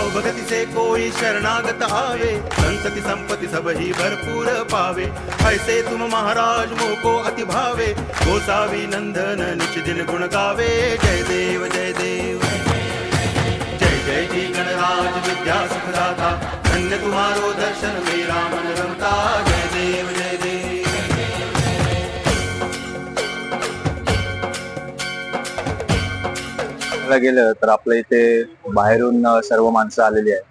भाव भगति से कोई शरणागत आवे संतति संपत्ति सब ही भरपूर पावे. ऐसे तुम महाराज मोको अति भावे गोसावी नंदन निच दिन गुण गावे. जय देव जय देव जय जय जी गणराज विद्या सुखदाता धन्य तुम्हारो दर्शन में गेलं तर आपल्या इथे बाहेरून सर्व माणसं आलेली आहेत.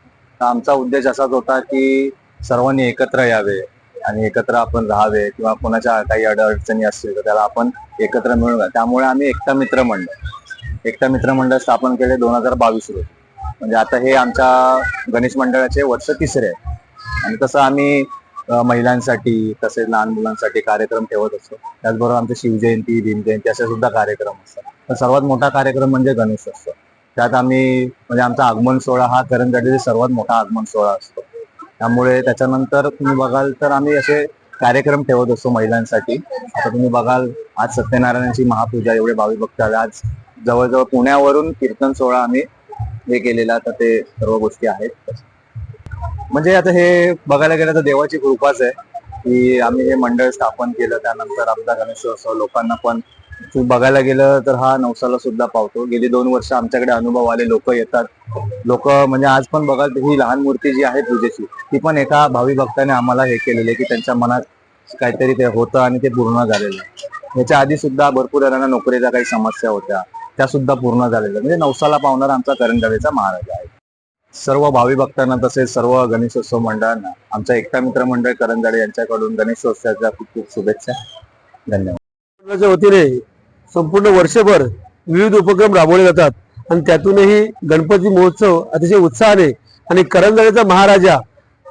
तर आमचा उद्देश असाच होता की सर्वांनी एकत्र यावे आणि एकत्र आपण राहावे किंवा कोणाच्या काही अडचणी असतील तर त्याला आपण एकत्र मिळून त्यामुळे आम्ही एकता मित्र मंडळ एकता मित्र मंडळ स्थापन केले दोन हजार बावीस रोजी. म्हणजे आता हे आमच्या गणेश मंडळाचे वर्ष तिसरे आहे. आणि तसं आम्ही महिलांसाठी तसेच लहान मुलांसाठी कार्यक्रम ठेवत असतो. त्याचबरोबर आमचे शिवजयंती भीमजयंती असे सुद्धा कार्यक्रम असतात. तर सर्वात मोठा कार्यक्रम म्हणजे गणेश असतो त्यात आम्ही म्हणजे आमचा आगमन सोहळा हा करंजाडीचा सर्वात मोठा आगमन सोहळा असतो. त्यामुळे त्याच्यानंतर तुम्ही बघाल तर आम्ही असे कार्यक्रम ठेवत असतो महिलांसाठी. आता तुम्ही बघाल आज सत्यनारायणाची महापूजा एवढे भावी भक्त आले. आज जवळजवळ पुण्यावरून कीर्तन सोहळा आम्ही हे केलेला तर ते सर्व गोष्टी आहेत. म्हणजे आता हे बघायला गेलं तर देवाची कृपाच आहे की आम्ही हे मंडळ स्थापन केलं त्यानंतर आमचा गणेशोत्सव लोकांना पण बघायला गेलं तर हा नवसाला सुद्धा पावतो. गेली दोन वर्ष आमच्याकडे अनुभव आले लोक येतात. लोक म्हणजे आज पण बघाल तर ही लहान मूर्ती जी आहे पूजेची ती पण एका भावी भक्ताने आम्हाला हे केलेली की त्यांच्या मनात काहीतरी ते होतं आणि ते पूर्ण झालेलं याच्या आधी सुद्धा भरपूर जणांना नोकरीच्या काही समस्या होत्या. त्या सुद्धा पूर्ण झालेल्या. म्हणजे नवसाला पावणारा आमचा करंजावेचा महाराज आहे. सर्व भावी भक्तांना तसेच सर्व गणेशोत्सव मंडळांना आमच्या एकता मित्र मंडळ करंजाडे यांच्याकडून गणेशोत्सवाच्या खूप खूप शुभेच्छा. धन्यवाद. होती रे. संपूर्ण वर्षभर विविध उपक्रम राबवले जातात. आणि त्यातूनही गणपती महोत्सव अतिशय उत्साहाने आणि करंजळीचा महाराजा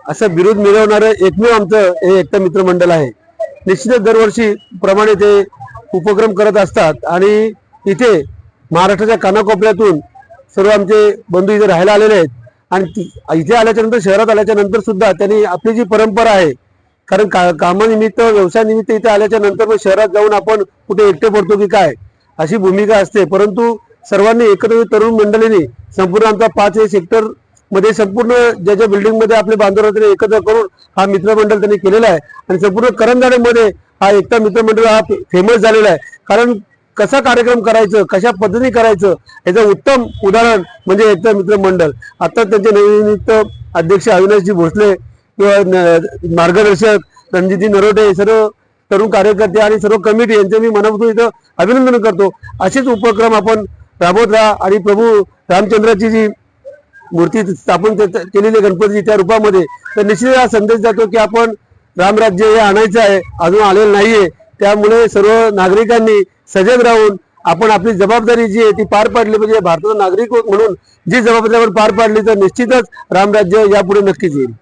असं विरोध मिळवणारं एकमेव आमचं हे एकटं मित्रमंडळ आहे. निश्चितच दरवर्षी प्रमाणे ते उपक्रम करत असतात. आणि इथे महाराष्ट्राच्या कानाकोपऱ्यातून सर्व आमचे बंधू इथे राहायला आलेले आहेत. आणि इथे आल्याच्यानंतर शहरात आल्याच्यानंतर सुद्धा त्यांनी आपली जी परंपरा आहे कारण का कामानिमित्त व्यवसायानिमित्त इथे आल्याच्यानंतर मग शहरात जाऊन आपण कुठे एकटे पडतो की काय? अशी भूमिका असते. परंतु सर्वांनी एकत्र तरुण मंडळींनी संपूर्ण आमचा पाच हे सेक्टरमध्ये संपूर्ण ज्या ज्या बिल्डिंगमध्ये आपले बांधव एकत्र करून हा मित्रमंडळ त्यांनी केलेला आहे. आणि संपूर्ण करंजाड्यामध्ये हा एकता मित्रमंडळ हा फेमस झालेला आहे. कारण कसा कार्यक्रम करायचं कशा पद्धतीने करायचं याचं उत्तम उदाहरण म्हणजे एकता मित्रमंडळ आता त्यांचे नवनियुक्त अध्यक्ष अविनाशजी भोसले किंवा मार्गदर्शक रणजितजी नरोटे सर्व तरुण कार्यकर्ते आणि सर्व कमिटी यांचे मी मनापासून इथं अभिनंदन करतो. असेच उपक्रम आपण राबवत राहा आणि प्रभू रामचंद्राची जी मूर्ती स्थापन केलेली गणपतीची त्या रूपामध्ये तर निश्चित हा संदेश जातो की आपण रामराज्य हे आणायचं आहे अजून आलेलं नाहीये. त्यामुळे सर्व नागरिकांनी सजग राहून आपण आपली जबाबदारी जी आहे ती पार पाडली म्हणजे भारताचा नागरिक म्हणून जी जबाबदारी आपण पार पाडली तर निश्चितच रामराज्य यापुढे नक्कीच येईल.